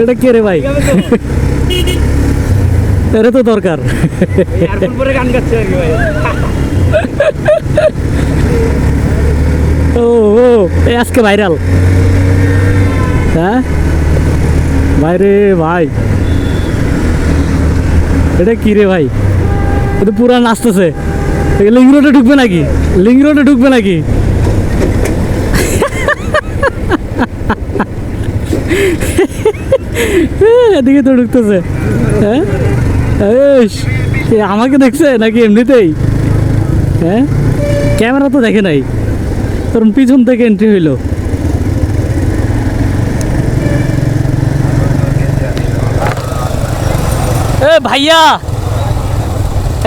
এটা কে রে ভাই এটা তো দরকার ও ও আজকে ভাইরাল হ্যাঁ ভাইরে ভাই এটা কি রে ভাই এটা পুরা নাচতেছে লিঙ্ক রোডে ঢুকবে নাকি লিঙ্ক রোডে ঢুকবে নাকি হ্যাঁ, এদিকে তো ঢুকতেছে। হ্যাঁ? আমাকে দেখছে নাকি এমনিতেই? হ্যাঁ? ক্যামেরা তো দেখে নাই। কারণ পিছন থেকে এন্ট্রি হইল। এ ভাইয়া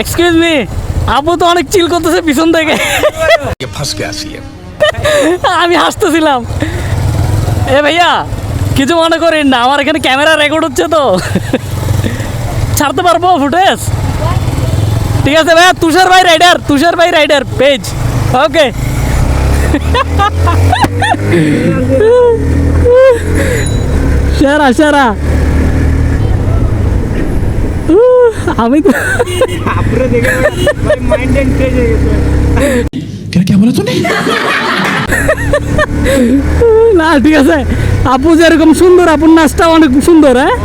এক্সকিউজ মি আপু তো অনেক চিল করতেছে পিছন থেকে। আমি হাসতেছিলাম। এ ভাইয়া কিছু মনে করেন না আমার এখানে ক্যামেরা রেকর্ড হচ্ছে তো ছাড়তে পারবো ফুটেজ ঠিক আছে ভাইয়া তুষার ভাই রাইডার তুষার ভাই রাইডার পেজ ওকে সেরা সেরা উহ, আমি তো আপুরে দেখে ভাই মাইন্ড এন্ট্রেজ হয়ে গেছে क्या क्या बोला तूने না ঠিক আছে আপু যেরকম সুন্দর আপুর নাচটা অনেক সুন্দর হ্যাঁ